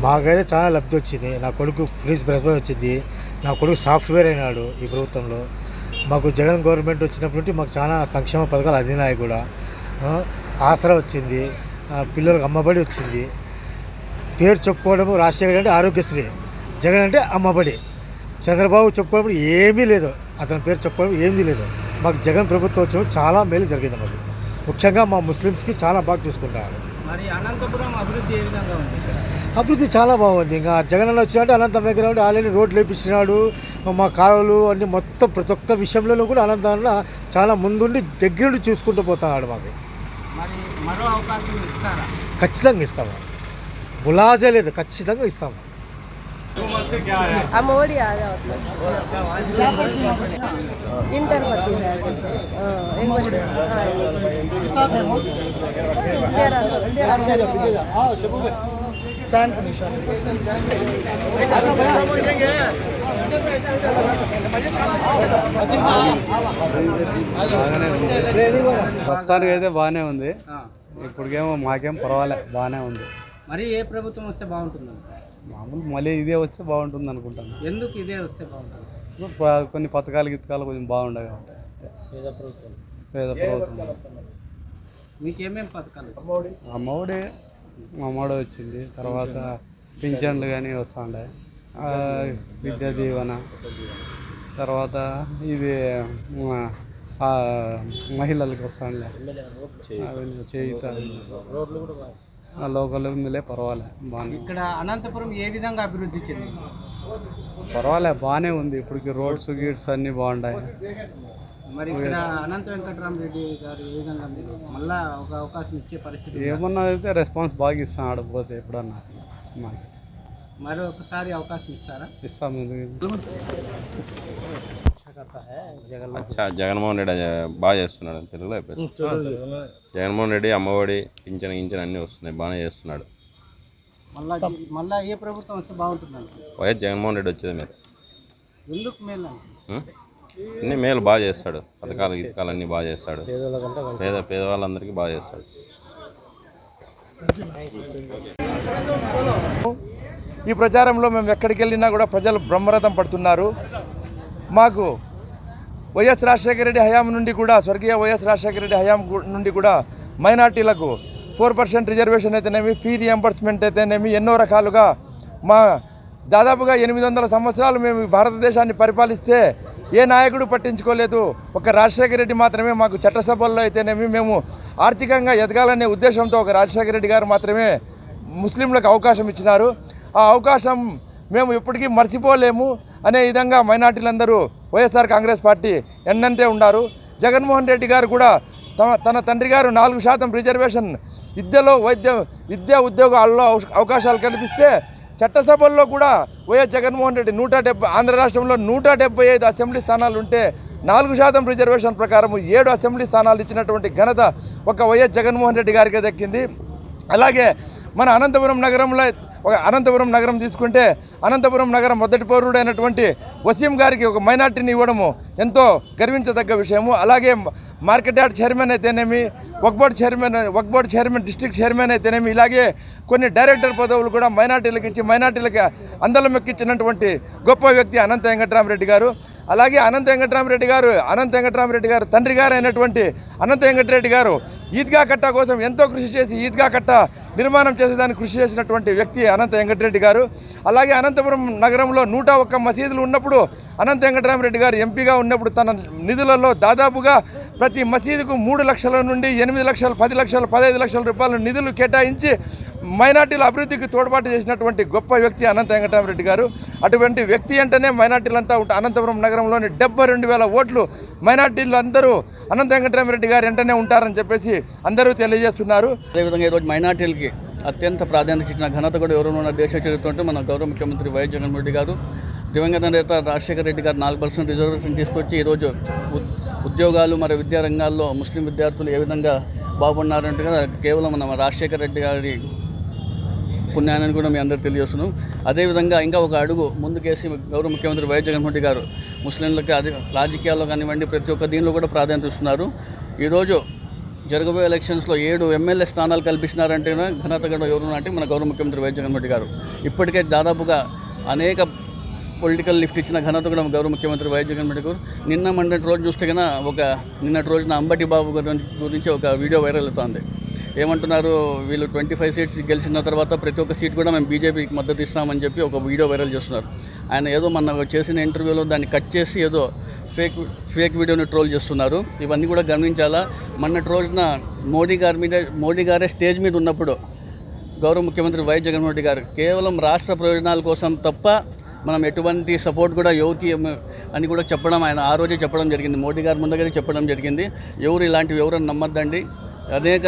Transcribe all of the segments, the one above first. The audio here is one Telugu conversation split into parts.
మాకైతే చాలా లబ్ధి వచ్చింది. నా కొడుకు ఫ్రీజ్ ప్రెస్బర్ వచ్చింది. నా కొడుకు సాఫ్ట్వేర్ అయినాడు ఈ ప్రభుత్వంలో. మాకు జగన్ గవర్నమెంట్ వచ్చినప్పటి నుండి మాకు చాలా సంక్షేమ పథకాలు అందినాయి కూడా. ఆసరా వచ్చింది. పిల్లలకు అమ్మబడి వచ్చింది. పేరు చెప్పుకోవడం రాజశేఖర్ అంటే ఆరోగ్యశ్రీ. జగన్ అంటే అమ్మబడి. చంద్రబాబు చెప్పుకోవడం ఏమీ లేదు. అతని పేరు చెప్పుకోవడం ఏమీ లేదు. మాకు జగన్ ప్రభుత్వం వచ్చినప్పుడు చాలా మేలు జరిగింది మాకు. ముఖ్యంగా మా ముస్లిమ్స్కి చాలా బాగా చూసుకుంటారు. మరి అనంతపురం అభివృద్ధి ఏ విధంగా ఉంది అభివృద్ధి చాలా బాగుంది. ఇంకా జగన్ అన్న వచ్చినట్టు అనంత దగ్గర ఉండి ఆల్రెడీ రోడ్లు వేపించినాడు మా కాలువలు అన్ని మొత్తం ప్రతి ఒక్క విషయంలోనూ కూడా అనంత అన్న చాలా ముందుండి దగ్గరుండి చూసుకుంటూ పోతున్నాడు మాకు. మరి మరో అవకాశం ఇస్తారా? ఖచ్చితంగా ఇస్తాము ములాజే లేదు ఖచ్చితంగా ఇస్తాము अमोड़ी आ जाओ इंटर पढ़ती है हाँ, एक बच्चे हाँ तेरह सौ तेरह सौ ప్రస్తుతానికి అయితే బాగానే ఉంది ఆ. ఇప్పటికేమో మాకేం పర్వాలే బాగానే ఉంది మరి ఏ ప్రభుత్వం వస్తే బాగుంటుంది మామూలు మళ్ళీ ఇదే వస్తే బాగుంటుంది అనుకుంటాను. ఎందుకు ఇదే వస్తే బాగుంటుంది? కొన్ని పథకాలు గితకాలు కొంచెం బాగుండవు కాబట్టి. పేద ప్రభుత్వం. పేద ప్రభుత్వం. మీకు ఏమేమి పథకాలు? అమ్మఒడి? అమ్మఒడి వచ్చింది. తర్వాత పింఛన్లు కానీ వస్తుండే ఆ, విద్యా దీవెన. తర్వాత ఇది మహిళలకు వస్తుండే అవన్నీ చేయుత. ఆ లోకల్ ఉందిలే పర్వాలే బాగానే ఇక్కడ అనంతపురం ఏ విధంగా అభివృద్ధి చెందింది? పర్వాలే బాగానే ఉంది. ఇప్పటికి రోడ్స్ గీడ్స్ అన్నీ బాగున్నాయి మరి ఇక్కడ అనంత వెంకటరామరెడ్డి గారు ఏ విధంగా మీరు మళ్ళా ఒక అవకాశం ఇచ్చే పరిస్థితి ఉందా? ఏమన్నా అయితే రెస్పాన్స్ బాగా ఇస్తాం ఆడపోతే ఎప్పుడన్నా. మాకు మరి ఒకసారి అవకాశం ఇస్తారా? ఇస్తాం ఎందుకు అచ్చా జగన్మోహన్ రెడ్డి బాగా చేస్తున్నాడు. తెలుగులో చెప్పేసి. జగన్మోహన్ రెడ్డి అమ్మఒడి పింఛన్ గించన్ అన్నీ వస్తున్నాయి. బాగానే చేస్తున్నాడు. మళ్ళా జీ- మళ్ళా ఏ ప్రభుత్వం వస్తే బాగుంటుంది వైఎస్ జగన్మోహన్ రెడ్డి వచ్చేది మీరు ఎందుకు మేలు? అన్ని మేలు బాగా చేస్తాడు. పథకాలు గీతకాలు అన్నీ బాగా చేస్తాడు. పేద పేదవాళ్ళందరికీ బాగా చేస్తాడు. ఈ ప్రచారంలో మేము ఎక్కడికి వెళ్ళినా కూడా ప్రజలు బ్రహ్మరథం పడుతున్నారు. మాకు వైఎస్ రాజశేఖర రెడ్డి హయాం నుండి కూడా స్వర్గీయ వైఎస్ రాజశేఖర రెడ్డి హయాం నుండి కూడా మైనార్టీలకు ఫోర్ పర్సెంట్ రిజర్వేషన్ అయితేనేమి ఫీ రియంబర్స్మెంట్ అయితేనేమి ఎన్నో రకాలుగా మా దాదాపుగా ఎనిమిది వందల సంవత్సరాలు మేము భారతదేశాన్ని పరిపాలిస్తే ఏ నాయకుడు పట్టించుకోలేదు. ఒక రాజశేఖర రెడ్డి మాత్రమే మాకు చట్టసభల్లో అయితేనేమి మేము ఆర్థికంగా ఎదగాలనే ఉద్దేశంతో ఒక రాజశేఖర రెడ్డి గారు మాత్రమే ముస్లింలకు అవకాశం ఇచ్చినారు. ఆ అవకాశం మేము ఇప్పటికీ మర్చిపోలేము అనే విధంగా మైనార్టీలందరూ వైఎస్ఆర్ కాంగ్రెస్ పార్టీ ఎన్నంటే ఉన్నారు జగన్మోహన్ రెడ్డి గారు కూడా తమ తన తండ్రి గారు నాలుగు శాతం రిజర్వేషన్ విద్యలో వైద్య విద్యా ఉద్యోగాల్లో అవ- అవకాశాలు కల్పిస్తే చట్టసభల్లో కూడా వైఎస్ జగన్మోహన్ రెడ్డి నూట డెబ్బై ఆంధ్ర రాష్ట్రంలో నూట డెబ్బై ఐదు అసెంబ్లీ స్థానాలు ఉంటే నాలుగు శాతం రిజర్వేషన్ ప్రకారం ఏడు అసెంబ్లీ స్థానాలు ఇచ్చినటువంటి ఘనత ఒక వైఎస్ జగన్మోహన్ రెడ్డి గారికి దక్కింది. అలాగే మన అనంతపురం నగరంలో ఒక అనంతపురం నగరం తీసుకుంటే అనంతపురం నగరం మొదటి పౌరుడైనటువంటి వసీం గారికి ఒక మైనార్టీని ఇవ్వడము ఎంతో గర్వించదగ్గ విషయము. అలాగే మార్కెట్ యార్డ్ చైర్మన్ అయితేనేమి Waqf board chairman Waqf board chairman district chairman అయితేనేమి ఇలాగే కొన్ని డైరెక్టర్ పదవులు కూడా మైనార్టీలకు ఇచ్చి మైనార్టీలకు అందలం ఎక్కించినటువంటి గొప్ప వ్యక్తి అనంత వెంకటరామరెడ్డి గారు. అలాగే అనంత వెంకటరామరెడ్డి గారు అనంత వెంకటరామరెడ్డి గారు తండ్రి గారు అయినటువంటి అనంత వెంకటరెడ్డి గారు ఈద్గా కట్ట కోసం ఎంతో కృషి చేసి ఈద్గా కట్ట నిర్మాణం చేసేదానికి కృషి చేసినటువంటి వ్యక్తి అనంత వెంకటరెడ్డి గారు. అలాగే అనంతపురం నగరంలో నూట ఒక్క మసీదులు ఉన్నప్పుడు అనంత వెంకటరామరెడ్డి గారు ఎంపీగా ఉన్నప్పుడు తన నిధులలో దాదాపుగా ప్రతి మసీదుకు మూడు లక్షల నుండి ఎనిమిది లక్షలు పది లక్షలు పదహైదు లక్షల రూపాయల నిధులు కేటాయించి మైనార్టీల అభివృద్ధికి తోడ్పాటు చేసినటువంటి గొప్ప వ్యక్తి అనంత వెంకటరామరెడ్డి గారు. అటువంటి వ్యక్తి అంటేనే మైనార్టీలంతా అనంతపురం నగరంలోని డెబ్బై రెండు వేల ఓట్లు మైనార్టీలు అందరూ అనంత వెంకటరామరెడ్డి గారు వెంటనే ఉంటారని చెప్పేసి అందరూ తెలియజేస్తున్నారు. అదేవిధంగా ఈరోజు మైనార్టీలకి అత్యంత ప్రాధాన్యత ఇచ్చిన ఘనత కూడా ఎవరు ఉన్న దేశ చరిత్ర ఉంటే మన గౌరవ ముఖ్యమంత్రి వైఎస్ జగన్మోహన్ రెడ్డి గారు. దివంగత నేత రాజశేఖర రెడ్డి గారు నాలుగు పర్సెంట్ రిజర్వేషన్ తీసుకొచ్చి ఈరోజు ఉద్- ఉద్యోగాలు మరియు విద్యా రంగాల్లో ముస్లిం విద్యార్థులు ఏ విధంగా బాగున్నారంటే కేవలం మన రాజశేఖర రెడ్డి గారి పుణ్యాన్ని కూడా మీ అందరూ తెలియజేస్తున్నాం. అదేవిధంగా ఇంకా ఒక అడుగు ముందుకేసి గౌరవ ముఖ్యమంత్రి వైఎస్ జగన్మోహన్ రెడ్డి గారు ముస్లింలకి అది రాజకీయాల్లో కానివ్వండి ప్రతి ఒక్క దీనిలో కూడా ప్రాధాన్యత ఇస్తున్నారు. ఈరోజు జరగబోయే ఎలక్షన్స్లో ఏడు ఎమ్మెల్యే స్థానాలు కల్పిస్తున్నారంటే ఘనత కూడా ఎవరు అంటే మన గౌరవ ముఖ్యమంత్రి వైఎస్ జగన్మోహన్ రెడ్డి గారు. ఇప్పటికే దాదాపుగా అనేక పొలిటికల్ లిఫ్ట్ ఇచ్చిన ఘనత కూడా గౌరవ ముఖ్యమంత్రి వైఎస్ జగన్మోహన్ రెడ్డి గారు. నిన్న మొన్నటి రోజు చూస్తే కన్నా ఒక నిన్నటి రోజున అంబటి బాబు గురించి గురించి ఒక వీడియో వైరల్ అవుతుంది. ఏమంటున్నారు వీళ్ళు ట్వంటీ ఫైవ్ సీట్స్ గెలిచిన తర్వాత ప్రతి ఒక్క సీట్ కూడా మేము బీజేపీకి మద్దతు ఇస్తామని చెప్పి ఒక వీడియో వైరల్ చేస్తున్నారు. ఆయన ఏదో మన చేసిన ఇంటర్వ్యూలో దాన్ని కట్ చేసి ఏదో ఫేక్ ఫేక్ వీడియోని ట్రోల్ చేస్తున్నారు. ఇవన్నీ కూడా గమనించాలా? మొన్నటి రోజున మోడీ గారి మీద మోడీ గారే స్టేజ్ మీద ఉన్నప్పుడు గౌరవ ముఖ్యమంత్రి వైఎస్ జగన్మోహన్ రెడ్డి గారు కేవలం రాష్ట్ర ప్రయోజనాల కోసం తప్ప మనం ఎటువంటి సపోర్ట్ కూడా ఎవరికి అని కూడా చెప్పడం ఆయన ఆ రోజే చెప్పడం జరిగింది. మోడీ గారి ముందుగానే చెప్పడం జరిగింది. ఎవరు ఇలాంటివి ఎవరైనా నమ్మద్దండి. అనేక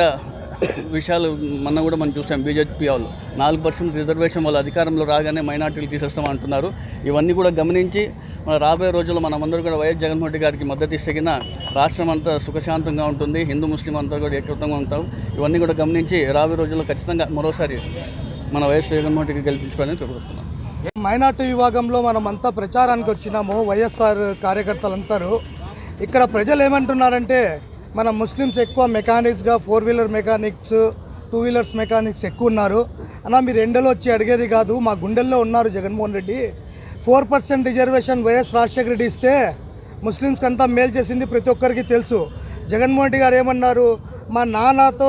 విషయాలు మనం కూడా మనం చూసాం బీజేపీ వాళ్ళు. నాలుగు పర్సెంట్ రిజర్వేషన్ వాళ్ళు అధికారంలో రాగానే మైనార్టీలు తీసేస్తాం అంటున్నారు. ఇవన్నీ కూడా గమనించి మన రాబోయే రోజుల్లో మనమందరూ కూడా వైఎస్ జగన్మోహన్ రెడ్డి గారికి మద్దతు ఇస్తగిన రాష్ట్రం అంతా సుఖశాంతంగా ఉంటుంది. హిందూ ముస్లిం అంతా కూడా ఏకృతంగా ఉంటాం. ఇవన్నీ కూడా గమనించి రాబోయే రోజుల్లో ఖచ్చితంగా మరోసారి మన వైఎస్ జగన్మోహన్ రెడ్డికి గెలిపించుకోవాలని కోరుకుంటున్నాం. మైనార్టీ విభాగంలో మనమంతా ప్రచారానికి వచ్చినాము వైఎస్ఆర్ కార్యకర్తలందరూ. ఇక్కడ ప్రజలు ఏమంటున్నారంటే మన ముస్లిమ్స్ ఎక్కువ మెకానిక్స్గా four wheeler mechanics two wheelers mechanics ఎక్కువ ఉన్నారు. అన్న మీరు ఎండలో వచ్చి అడిగేది కాదు మా గుండెల్లో ఉన్నారు Jaganmohan Reddy. Four percent reservation YS Rajasekhara Reddy ఇస్తే ముస్లిమ్స్కి అంతా మేలు చేసింది ప్రతి ఒక్కరికి తెలుసు. జగన్మోహన్ రెడ్డి గారు ఏమన్నారు? మా నాన్నతో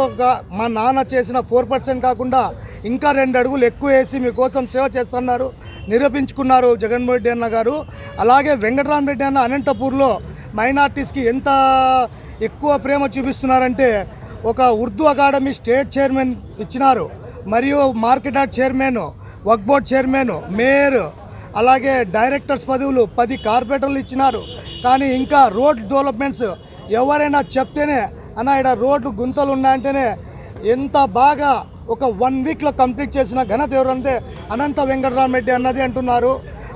మా నాన్న చేసిన ఫోర్ పర్సెంట్ కాకుండా ఇంకా రెండు అడుగులు ఎక్కువ వేసి మీకోసం సేవ చేస్తున్నారు నిరూపించుకున్నారు జగన్మోహన్ రెడ్డి అన్న గారు. అలాగే వెంకటరామరెడ్డి అన్న అనంతపూర్లో మైనార్టీస్కి ఎంత ఎక్కువ ప్రేమ చూపిస్తున్నారంటే ఒక ఉర్దూ అకాడమీ స్టేట్ చైర్మన్ ఇచ్చినారు. మరియు మార్కెట్ యార్డ్ చైర్మన్ వర్క్ బోర్డ్ చైర్మన్ మేయర్ అలాగే డైరెక్టర్స్ పదవులు పది కార్పొరేటర్లు ఇచ్చినారు. కానీ ఇంకా రోడ్ డెవలప్మెంట్స్ ఎవరైనా చెప్తేనే అన్న ఇక్కడ రోడ్లు గుంతలు ఉన్నాయంటేనే ఎంత బాగా ఒక వన్ వీక్లో కంప్లీట్ చేసిన ఘనత ఎవరంటే అనంత వెంకటరామరెడ్డి అన్నది అంటున్నారు.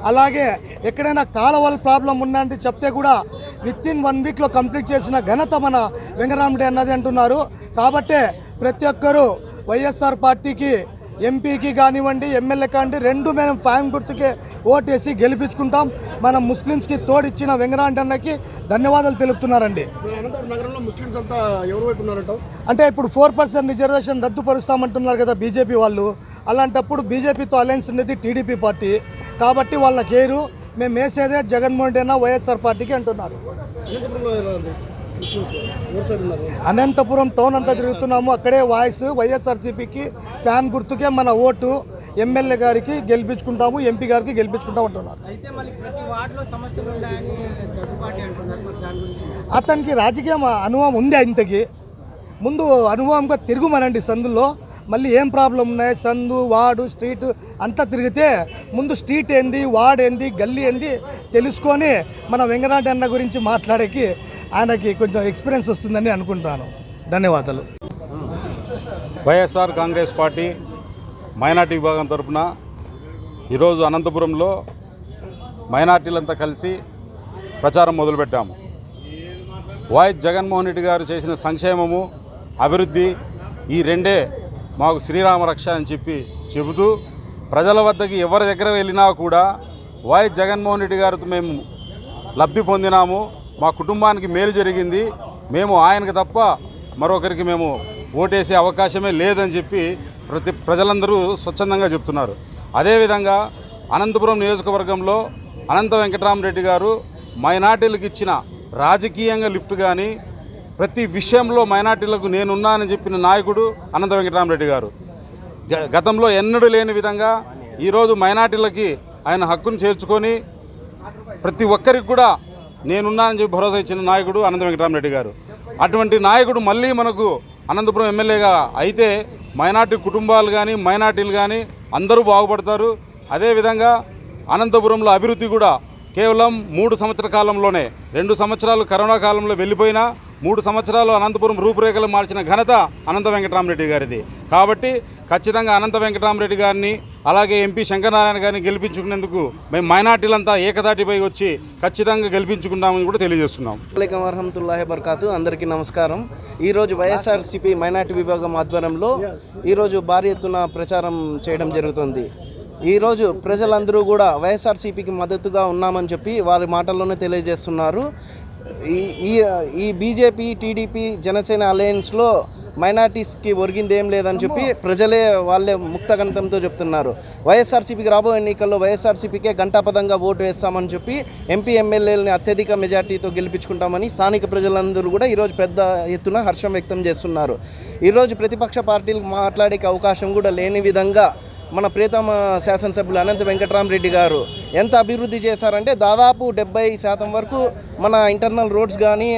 అలాగే ఎక్కడైనా కాలువల ప్రాబ్లం ఉందంటే చెప్తే కూడా విత్ ఇన్ వన్ వీక్లో కంప్లీట్ చేసిన ఘనత మన వెంకటరామరెడ్డి అన్నది అంటున్నారు. కాబట్టే ప్రతి ఒక్కరూ వైఎస్ఆర్ పార్టీకి ఎంపీకి కానివ్వండి ఎమ్మెల్యే కానివ్వండి రెండు మేము ఫ్యాన్ గుర్తుకే ఓటేసి గెలిపించుకుంటాం. మన ముస్లిమ్స్కి తోడిచ్చిన వెంకటరామరెడ్డి అన్నకి ధన్యవాదాలు తెలుపుతున్నారండి. అంటే ఇప్పుడు ఫోర్ పర్సెంట్ రిజర్వేషన్ రద్దుపరుస్తామంటున్నారు కదా బీజేపీ వాళ్ళు. అలాంటప్పుడు బీజేపీతో అలయన్స్ ఉండేది టీడీపీ పార్టీ. కాబట్టి వాళ్ళకి ఏరు మేము వేసేదే జగన్మోహన్ రెడ్డి అన్న వైఎస్ఆర్ పార్టీకి అంటున్నారు. అనంతపురం టౌన్ అంతా తిరుగుతున్నాము. అక్కడే వాయిస్ వైఎస్ఆర్సీపీకి ఫ్యాన్ గుర్తుకే మన ఓటు ఎమ్మెల్యే గారికి గెలిపించుకుంటాము ఎంపీ గారికి గెలిపించుకుంటాం అంటున్నారు. అతనికి రాజకీయ అనుభవం ఉంది ఇంతకి. ముందు అనుభవంగా తిరుగుమనండి సందులో. మళ్ళీ ఏం ప్రాబ్లం ఉన్నాయి? సందు వార్డు స్ట్రీట్ అంతా తిరిగితే ముందు స్ట్రీట్ ఏంది వార్డ్ ఏంది గల్లీ ఏంది తెలుసుకొని మన వెంకటరెడ్డి అన్న గురించి మాట్లాడేకి ఆయనకి కొంచెం ఎక్స్పీరియన్స్ వస్తుందని అనుకుంటాను. ధన్యవాదాలు. వైఎస్ఆర్ కాంగ్రెస్ పార్టీ మైనార్టీ విభాగం తరఫున ఈరోజు అనంతపురంలో మైనార్టీలంతా కలిసి ప్రచారం మొదలుపెట్టాము. వైఎస్ జగన్మోహన్ రెడ్డి గారు చేసిన సంక్షేమము అభివృద్ధి ఈ రెండే మాకు శ్రీరామ రక్ష అని చెప్పి చెబుతూ ప్రజల వద్దకి ఎవరి దగ్గర వెళ్ళినా కూడా వైఎస్ జగన్మోహన్ రెడ్డి గారితో మేము లబ్ధి పొందినాము. మా కుటుంబానికి మేలు జరిగింది. మేము ఆయనకు తప్ప మరొకరికి మేము ఓటేసే అవకాశమే లేదని చెప్పి ప్రతి ప్రజలందరూ స్వచ్ఛందంగా చెప్తున్నారు. అదేవిధంగా అనంతపురం నియోజకవర్గంలో అనంత వెంకటరామరెడ్డి గారు మైనార్టీలకు ఇచ్చిన రాజకీయంగా లిఫ్ట్ కానీ ప్రతి విషయంలో మైనార్టీలకు నేనున్నానని చెప్పిన నాయకుడు అనంత వెంకటరామరెడ్డి గారు. గ- గతంలో ఎన్నడూ లేని విధంగా ఈరోజు మైనార్టీలకి ఆయన హక్కును చేర్చుకొని ప్రతి ఒక్కరికి కూడా నేనున్నానని చెప్పి భరోసా ఇచ్చిన నాయకుడు అనంత వెంకటరామరెడ్డి గారు. అటువంటి నాయకుడు మళ్ళీ మనకు అనంతపురం ఎమ్మెల్యేగా అయితే మైనార్టీ కుటుంబాలు కానీ మైనార్టీలు కానీ అందరూ బాగుపడతారు. అదేవిధంగా అనంతపురంలో అభివృద్ధి కూడా కేవలం మూడు సంవత్సర కాలంలోనే రెండు సంవత్సరాలు కరోనా కాలంలో వెళ్ళిపోయినా మూడు సంవత్సరాలు అనంతపురం రూపురేఖలు మార్చిన ఘనత అనంత వెంకటరామరెడ్డి గారిది. కాబట్టి ఖచ్చితంగా అనంత వెంకటరామరెడ్డి గారిని అలాగే ఎంపీ శంకరనారాయణ గారిని గెలిపించుకునేందుకు మేము మైనార్టీలంతా ఏకదాటిపై వచ్చి ఖచ్చితంగా గెలిపించుకుంటామని కూడా తెలియజేస్తున్నాం. అస్సలం వరహమతుల్లాహి బర్కాతు అందరికీ నమస్కారం. ఈరోజు వైఎస్ఆర్సీపీ మైనార్టీ విభాగం ఆధ్వర్యంలో ఈరోజు భారీ ఎత్తున ప్రచారం చేయడం జరుగుతుంది. ఈరోజు ప్రజలందరూ కూడా వైఎస్ఆర్సీపీకి మద్దతుగా ఉన్నామని చెప్పి వారి మాటల్లోనే తెలియజేస్తున్నారు. ఈ ఈ ఈ బీజేపీ టీడీపీ జనసేన అలయన్స్లో మైనార్టీస్కి ఒరిగింది ఏం లేదని చెప్పి ప్రజలే వాళ్ళే ముక్తకంఠంతో చెప్తున్నారు. వైఎస్ఆర్సీపీకి రాబోయే ఎన్నికల్లో వైఎస్ఆర్సీపీకే గంటాపదంగా ఓటు వేస్తామని చెప్పి ఎంపీ ఎమ్మెల్యేలని అత్యధిక మెజార్టీతో గెలిపించుకుంటామని స్థానిక ప్రజలందరూ కూడా ఈరోజు పెద్ద ఎత్తున హర్షం వ్యక్తం చేస్తున్నారు. ఈరోజు ప్రతిపక్ష పార్టీలకు మాట్లాడే అవకాశం కూడా లేని విధంగా మన ప్రీతమ శాసనసభ్యులు అనంత వెంకటరామరెడ్డి గారు ఎంత అభివృద్ధి చేశారంటే దాదాపు డెబ్బై శాతం వరకు మన ఇంటర్నల్ రోడ్స్ కానీ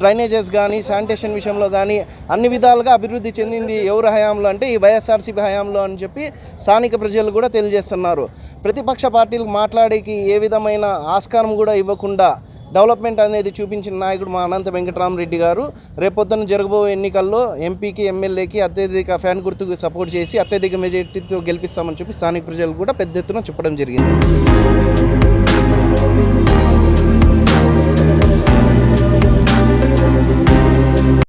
డ్రైనేజెస్ కానీ శానిటేషన్ విషయంలో కానీ అన్ని విధాలుగా అభివృద్ధి చెందింది ఎవరు హయాంలో అంటే ఈ వైఎస్ఆర్సీపీ హయాంలో అని చెప్పి స్థానిక ప్రజలు కూడా తెలియజేస్తున్నారు. ప్రతిపక్ష పార్టీలు మాట్లాడేకి ఏ విధమైన ఆస్కారం కూడా ఇవ్వకుండా డెవలప్మెంట్ అనేది చూపించిన నాయకుడు మా అనంత వెంకటరామరెడ్డి గారు రేపొద్దున జరగబోయే ఎన్నికల్లో ఎంపీకి ఎమ్మెల్యేకి అత్యధిక ఫ్యాన్ గుర్తుకు సపోర్ట్ చేసి అత్యధిక మెజార్టీతో గెలిపిస్తామని చెప్పి స్థానిక ప్రజలు కూడా పెద్ద ఎత్తున చెప్పడం జరిగింది.